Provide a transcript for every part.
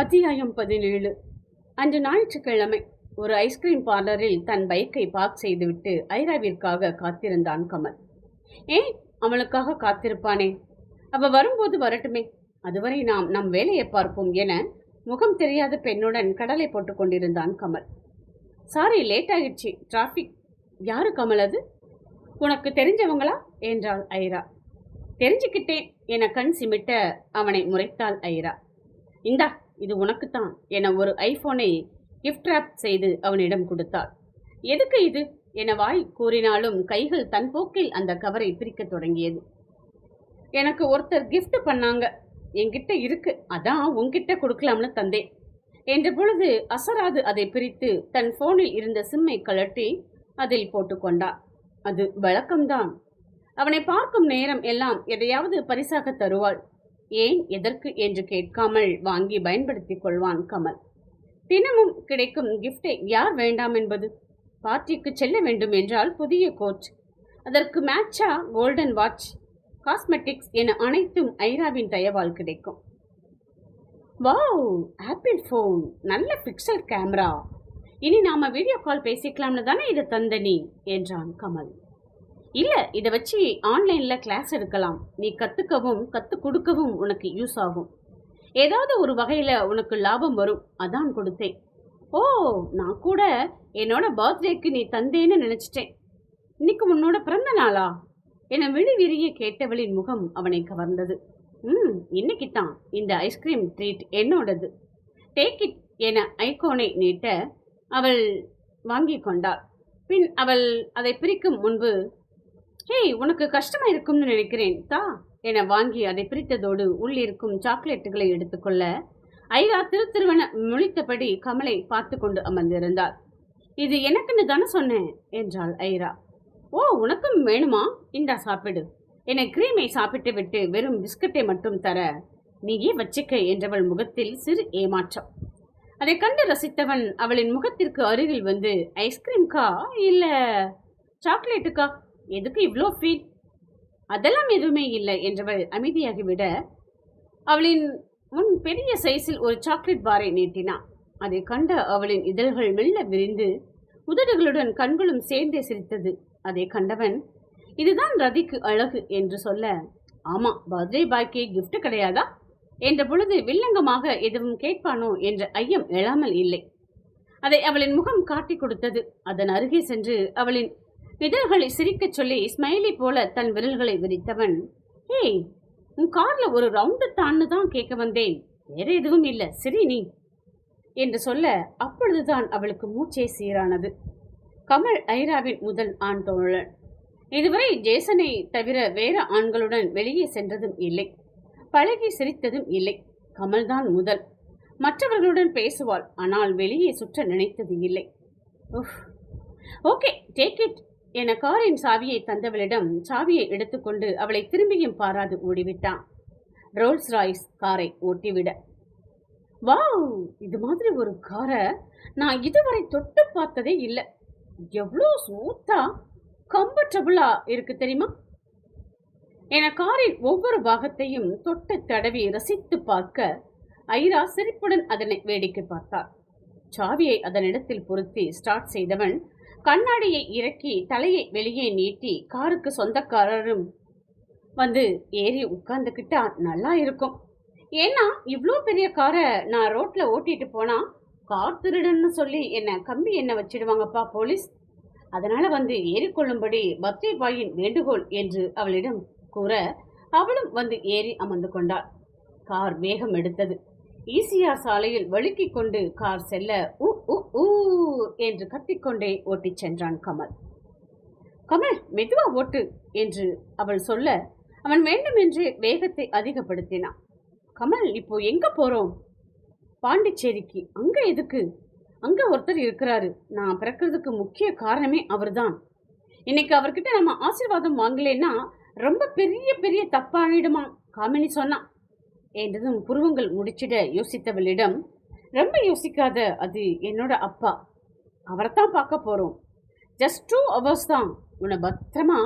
அத்தியாயம் பதினேழு. அன்று ஞாயிற்றுக்கிழமை ஒரு ஐஸ்கிரீம் பார்லரில் தன் பைக்கை பார்க் செய்துவிட்டு ஐராவிற்காக காத்திருந்தான் கமல். ஏன் அவளுக்காக காத்திருப்பானே? அவ வரும்போது வரட்டுமே. அதுவரை நாம் நம் வேலையை பார்ப்போம் என முகம் தெரியாத பெண்ணுடன் கடலை போட்டு கொண்டிருந்தான் கமல். சாரி லேட் ஆகிடுச்சு டிராஃபிக் யாரு கமல் அது? உனக்கு தெரிஞ்சவங்களா? என்றாள் ஐரா. தெரிஞ்சுக்கிட்டேன் என கண் சிமிட்ட அவனை முறைத்தாள் ஐரா. இந்தா இது உனக்குத்தான் என ஒரு ஐஃபோனை கிஃப்ட் ரேப் செய்து அவனிடம் கொடுத்தாள். எதுக்கு இது? என வாய் கூறினாலும் கைகள் தன் போக்கில் அந்த கவரை பிரிக்கத் தொடங்கியது. எனக்கு ஒருத்தர் கிஃப்ட் பண்ணாங்க. என்கிட்ட இருக்கு. அதான் உன்கிட்ட கொடுக்கலாம்னு தந்தேன். என்ற பொழுது அசராது அதை பிரித்து தன் போனில் இருந்த சிம்மை கழட்டி அதில் போட்டுக்கொண்டார் அது வழக்கம்தான். அவனை பார்க்கும் நேரம் எல்லாம் எதையாவது பரிசாக தருவாள். ஏன் எதற்கு என்று கேட்காமல் வாங்கி பயன்படுத்திக் கொள்வான் கமல். தினமும் கிடைக்கும் கிஃப்டை யார் வேண்டாம் என்பது? பார்ட்டிக்கு செல்ல வேண்டும் என்றால் புதிய கோட் அதற்கு மேட்சா கோல்டன் வாட்ச் காஸ்மெட்டிக்ஸ் என அனைத்தும் ஐராவின் தயவால் கிடைக்கும். வாவ்! ஆப்பிள் ஃபோன் நல்ல பிக்சல் கேமரா இனி நாம வீடியோ கால் பேசிக்கலாம்னு தானே இதை தந்த நீ? என்றான் கமல். இல்லை இதை வச்சு ஆன்லைனில் கிளாஸ் எடுக்கலாம். நீ கற்றுக்கவும் கற்றுக் கொடுக்கவும் உனக்கு யூஸ் ஆகும். ஏதாவது ஒரு வகையில் உனக்கு லாபம் வரும். அதான் கொடுத்தேன். ஓ நான் கூட என்னோட பர்த்டேக்கு நீ தந்தேன்னு நினச்சிட்டேன். இன்னைக்கு உன்னோட பிறந்த நாளா? என விழி விரிய கேட்டவளின் முகம் அவனை கவர்ந்தது. ம் இன்னைக்கு தான் இந்த ஐஸ்கிரீம் ட்ரீட் என்னோடது. டேக் இட் என ஐகோனை நீட்ட அவள் வாங்கி கொண்டாள். பின் அவள் அதை பிரிக்கும் முன்பு ஹேய் உனக்கு கஷ்டமா இருக்கும்னு நினைக்கிறேன் தா என வாங்கி அதை பிரித்ததோடு உள்ளிருக்கும் சாக்லேட்டுகளை எடுத்துக்கொள்ள ஐரா திருத்திருவன முழித்தபடி கமலை பார்த்து கொண்டு அமர்ந்திருந்தாள் இது எனக்குன்னு தானே சொன்னேன் என்றாள் ஐரா. ஓ உனக்கும் வேணுமா? இந்தா சாப்பிடு என கிரீமை சாப்பிட்டு விட்டு வெறும் பிஸ்கட்டை மட்டும் தர நீயே வச்சிக்க என்றவள் முகத்தில் சிறு ஏமாற்றம். அதை கண்டு ரசித்தவன் அவளின் முகத்திற்கு அருகில் வந்து ஐஸ்கிரீம்கா இல்லை சாக்லேட்டுக்கா? எதுக்கு இவ்வளோ ஃபீல் அதெல்லாம் எதுவுமே இல்லை என்றவள் அமைதியாகிவிட அவளின் முன் பெரிய சைஸில் ஒரு சாக்லேட் பாரை நீட்டினான் அதை கண்ட அவளின் இதழ்கள் மெல்ல விரிந்து உதடுகளுடன் கண்களும் சேர்ந்தே சிரித்தது. அதை கண்டவன் இதுதான் ரதிக்கு அழகு என்று சொல்ல ஆமா பர்த்டே பாய்க்கு கிஃப்ட் கிடையாதா? என்ற பொழுது வில்லங்கமாக எதுவும் கேட்பானோ? என்ற ஐயம் எழாமல் இல்லை. அதை அவளின் முகம் காட்டிக் கொடுத்தது. அதன் அருகே சென்று அவளின் இதழ்களை சிரிக்கச் சொல்லி ஸ்மைலி போல தன் விரல்களை விரித்தவன் ஏய் உன் கார்ல ஒரு ரவுண்டு தான்னு தான் கேட்க வந்தேன். வேற எதுவும் இல்லை. சரி நீ. என்று சொல்ல அப்பொழுதுதான் அவளுக்கு மூச்சே சீரானது. கமல் ஐராவின் முதல் ஆண் தோழன். இதுவரை ஜேசனை தவிர வேற ஆண்களுடன் வெளியே சென்றதும் இல்லை. பழகி சிரித்ததும் இல்லை. கமல்தான் முதல். மற்றவர்களுடன் பேசுவாள். ஆனால் வெளியே சுற்ற நினைத்தது இல்லை. Okay take it. என காரின் சாவியை தந்தவளிடம் சாவியை எடுத்துக்கொண்டு அவளை திரும்பியும் பாராது ஓடிவிட்டான். ரோல்ஸ் ராய்ஸ் காரை ஓட்டிவிட. வாவ்! இது மாதிரி ஒரு காரை நான் இதுவரை தொட்டு பார்த்ததே இல்லை. எவ்வளோ ஸ்மூத்தா கம்ஃபர்டபுளா இருக்கு தெரியுமா? என காரின் ஒவ்வொரு பாகத்தையும் தொட்டு தடவி ரசித்து பார்க்க ஐரா சிரிப்புடன் அதனை வேடிக்கை பார்த்தார் சாவியை அதனிடத்தில் பொருத்தி ஸ்டார்ட் செய்தவன் கண்ணாடியை இறக்கி தலையை வெளியே நீட்டி காருக்கு சொந்தக்காரரும் வந்து ஏறி உட்கார்ந்துக்கிட்டா நல்லா இருக்கும். ஏன்னா இவ்வளோ பெரிய காரை நான் ரோட்டில் ஓட்டிட்டு போனால் கார் திருடன்னு சொல்லி என்ன கம்பி என்ன வச்சிடுவாங்கப்பா போலீஸ். அதனால வந்து ஏறிக்கொள்ளும்படி பர்த்டே பாயின் வேண்டுகோள் என்று அவளிடம் கூற அவளும் வந்து ஏறி அமர்ந்து கொண்டாள். கார் வேகம் எடுத்தது. ஈசிஆர் சாலையில் வழுக்கிக் கொண்டு கார் செல்ல உ உ ஊ என்று கத்திக்கொண்டே ஓட்டிச் சென்றான் கமல். கமல் மெதுவா ஓட்டு என்று அவள் சொல்ல அவன் வேண்டுமென்று வேகத்தை அதிகப்படுத்தினான். கமல் இப்போ எங்க போறோம்? பாண்டிச்சேரிக்கு. அங்க எதுக்கு? அங்க ஒருத்தர் இருக்கிறாரு. நான் பிறக்கிறதுக்கு முக்கிய காரணமே அவர்தான். இன்னைக்கு அவர்கிட்ட நம்ம ஆசீர்வாதம் வாங்கலைன்னா ரொம்ப பெரிய பெரிய தப்பானிடுமா காமினி சொன்னான். என்றதும் புருவங்கள் முடிச்சிட யோசித்தவளிடம் ரொம்ப யோசிக்காத அது என்னோட அப்பா. அவரை தான் பார்க்க போகிறோம் ஜஸ்ட் டூ ஹவர்ஸ் தான். உன்னை பத்திரமா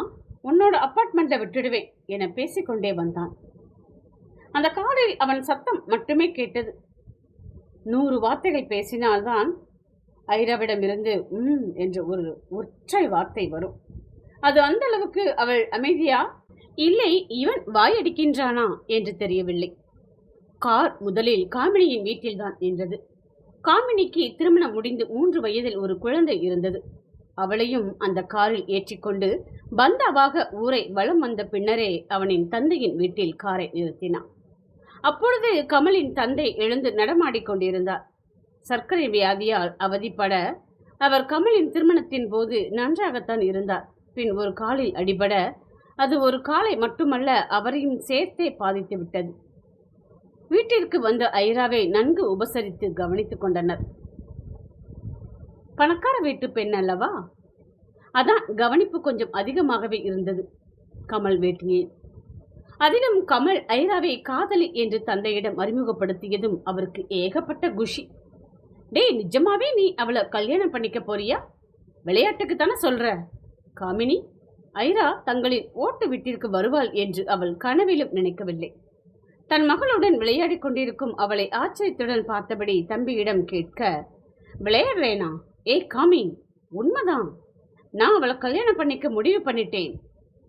உன்னோட அப்பார்ட்மெண்ட்டில் விட்டுடுவேன் என பேசிக்கொண்டே வந்தான். அந்த காரில் அவன் சத்தம் மட்டுமே கேட்டது. நூறு வார்த்தைகள் பேசினால்தான் ஐராவிடமிருந்து ம் என்ற ஒரு ஒற்றை வார்த்தை வரும். அது அந்த அளவுக்கு அவள் அமைதியா இல்லை இவன் வாயடிக்கின்றானா? என்று தெரியவில்லை. கார் முதலில் காமினியின் வீட்டில்தான் நின்றது. காமினிக்கு திருமணம் முடிந்து மூன்று வயதில் ஒரு குழந்தை இருந்தது. அவளையும் அந்த காரில் ஏற்றிக்கொண்டு பந்தாவாக ஊரை வலம் வந்த பின்னரே அவனின் தந்தையின் வீட்டில் காரை நிறுத்தினான். அப்பொழுது கமலின் தந்தை எழுந்து நடமாடிக்கொண்டிருந்தார் சர்க்கரை வியாதியால் அவதிப்பட அவர் கமலின் திருமணத்தின் போது நன்றாகத்தான் இருந்தார். பின் ஒரு காலில் அடிபட அது ஒரு காலை மட்டுமல்ல அவரையும் சேர்த்தே பாதித்து விட்டது. வீட்டிற்கு வந்த ஐராவை நன்கு உபசரித்து கவனித்துக் கொண்டனர். பணக்கார வீட்டு பெண் அல்லவா? அதான் கவனிப்பு கொஞ்சம் அதிகமாகவே இருந்தது கமல் வேட்டியே அதிலும் கமல் ஐராவை காதலி என்று தந்தையிடம் அறிமுகப்படுத்தியதும் அவருக்கு ஏகப்பட்ட குஷி. டேய் நிஜமாவே நீ அவளை கல்யாணம் பண்ணிக்க போறியா? விளையாட்டுக்கு தானே சொல்ற? காமினி ஐரா தங்களின் ஓட்டு வீட்டிற்கு வருவாள் என்று அவள் கனவிலும் நினைக்கவில்லை. தன் மகளுடன் விளையாடிக் கொண்டிருக்கும் அவளை ஆச்சரியத்துடன் பார்த்தபடி தம்பியிடம் கேட்க விளையாடுறேனா? ஏய் காமி உண்மைதான். நான் அவளை கல்யாணம் பண்ணிக்க முடிவு பண்ணிட்டேன்.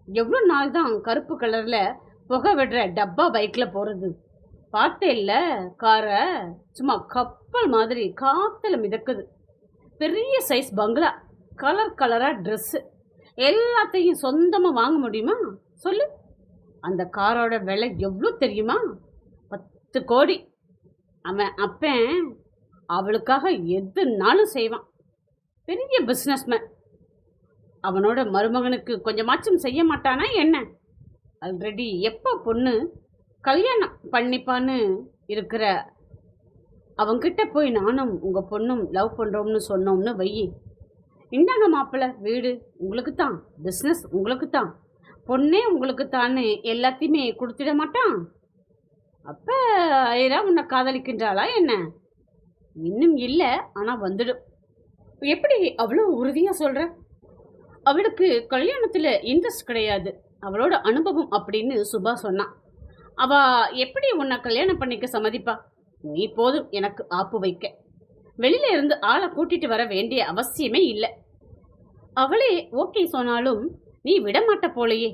எவ்வளோ நாள் தான் கருப்பு கலரில் புகை விடுற டப்பா பைக்கில் போகிறது பார்த்தேல்ல காரை. சும்மா கப்பல் மாதிரி காற்றுல மிதக்குது. பெரிய சைஸ் பங்களா கலர் கலராக ட்ரெஸ்ஸு எல்லாத்தையும் சொந்தமாக வாங்க முடியுமா? சொல்லு. அந்த காரோட விலை எவ்வளோ தெரியுமா? பத்து கோடி. அவன் அப்பன் அவளுக்காக எதுனாலும் செய்வான். பெரிய பிஸ்னஸ்மேன் அவனோட மருமகனுக்கு கொஞ்சமாச்சும் செய்ய மாட்டானா என்ன? ஆல்ரெடி எப்போ பொண்ணு கல்யாணம் பண்ணிப்பான்னு இருக்கிற அவங்கிட்ட போய் நானும் உங்கள் பொண்ணும் லவ் பண்ணுறோம்னு சொன்னோம்னு வையி. இந்தாங்க மாப்பிள்ளை வீடு உங்களுக்கு தான் பிஸ்னஸ் உங்களுக்கு தான் பொண்ணே உங்களுக்கு தானே? எல்லாத்தையுமே கொடுத்துட மாட்டான்? அப்போ ஐரா உன்னை காதலிக்கின்றாளா என்ன? இன்னும் இல்லை ஆனால் வந்துடும். எப்படி அவ்வளோ உறுதியாக சொல்கிற அவளுக்கு கல்யாணத்தில் இன்ட்ரெஸ்ட் கிடையாது. அவளோட அனுபவம் அப்படின்னு சுபா சொன்னான். அவ எப்படி உன்னை கல்யாணம் பண்ணிக்க சம்மதிப்பா? நீ போதும் எனக்கு ஆப்பு வைக்க. வெளியில இருந்து ஆளை கூட்டிட்டு வர வேண்டிய அவசியமே இல்லை. அவளே ஓகே சொன்னாலும் நீ விடமாட்ட போலையே.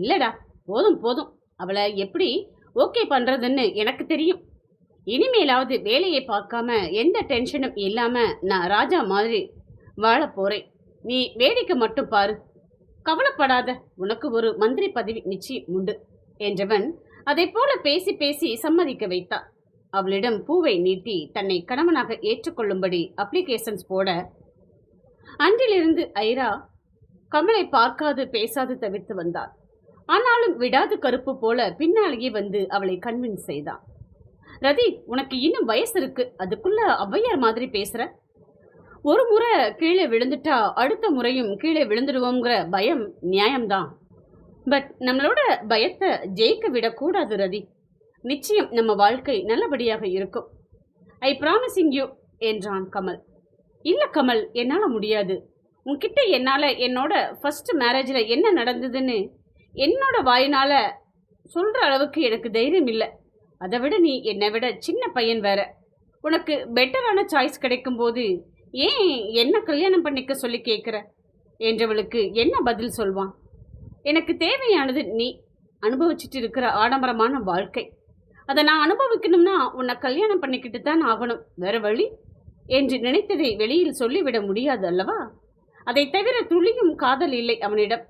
இல்லடா போதும் போதும். அவளை எப்படி ஓகே பண்ணுறதுன்னு எனக்கு தெரியும். இனிமேலாவது வேலையை பார்க்காம எந்த டென்ஷனும் இல்லாமல் நான் ராஜா மாதிரி வாழ போறேன். நீ வேடிக்கை மட்டும் பாரு. கவலைப்படாத உனக்கு ஒரு மந்திரி பதவி நிச்சயம் உண்டு என்றவன் அதை போல பேசி பேசி சம்மதிக்க வைத்தார் அவளிடம் பூவை நீட்டி தன்னை கணவனாக ஏற்றுக்கொள்ளும்படி அப்ளிகேஷன்ஸ் போட அன்றிலிருந்து ஐரா கமலை பார்க்காது பேசாது தவிர்த்து வந்தார் ஆனாலும் விடாது கருப்பு போல பின்னாலேயே வந்து அவளை கன்வின்ஸ் செய்தான் ரதி உனக்கு இன்னும் வயசு இருக்கு. அதுக்குள்ள ஔவையார் மாதிரி பேசுற? ஒரு முறை கீழே விழுந்துட்டா அடுத்த முறையும் கீழே விழுந்துடுவோங்கிற பயம் நியாயம்தான். பட் நம்மளோட பயத்தை ஜெயிக்க விடக்கூடாது ரதி. நிச்சயம் நம்ம வாழ்க்கை நல்லபடியாக இருக்கும். ஐ ப்ராமிசிங் யூ என்றான் கமல். இல்லை கமல் என்னால் முடியாது. உன்கிட்ட என்னால் என்னோட ஃபர்ஸ்ட் மேரேஜில் என்ன நடந்ததுன்னு என்னோட வாயினால் சொல்கிற அளவுக்கு எனக்கு தைரியம் இல்லை. அதை விட நீ என்னை விட சின்ன பையன் வேற. உனக்கு பெட்டரான சாய்ஸ் கிடைக்கும்போது ஏன் என்ன கல்யாணம் பண்ணிக்க சொல்லி கேட்குற என்றவளுக்கு என்ன பதில் சொல்வான்? எனக்கு தேவையானது நீ அனுபவிச்சுட்டு இருக்கிற ஆடம்பரமான வாழ்க்கை. அதை நான் அனுபவிக்கணும்னா உன்னை கல்யாணம் பண்ணிக்கிட்டு தான் ஆகணும். வேற வழி? என்று நினைத்ததை வெளியில் சொல்லிவிட முடியாது அல்லவா? அதை தவிர துளியும் காதல் இல்லை அவனிடம்.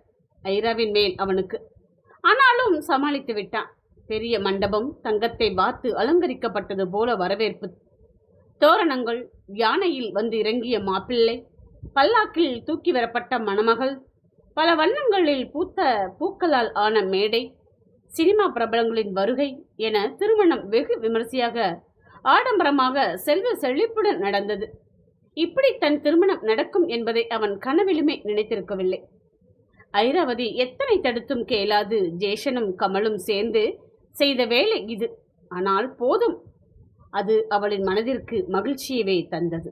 ஐராவின் மேல் அவனுக்கு. ஆனாலும் சமாளித்து விட்டான். பெரிய மண்டபம் தங்கத்தை பார்த்து அலங்கரிக்கப்பட்டது போல வரவேற்பு. தோரணங்கள் யானையில் வந்து இறங்கிய மாப்பிள்ளை பல்லாக்கில் தூக்கி வரப்பட்ட மணமகள் பல வண்ணங்களில் பூத்த பூக்களால் ஆன மேடை சினிமா பிரபலங்களின் வருகை என திருமணம் வெகு விமரிசையாக ஆடம்பரமாக செல்வ செழிப்புடன் நடந்தது. இப்படி தன் திருமணம் நடக்கும் என்பதை அவன் கனவிலுமே நினைத்திருக்கவில்லை. ஐராவதி எத்தனை தடுத்தும் கேளாது ஜேஷனும் கமலும் சேர்ந்து செய்த வேலை இது. ஆனால் போதும். அது அவளின் மனதிற்கு மகிழ்ச்சியவே தந்தது.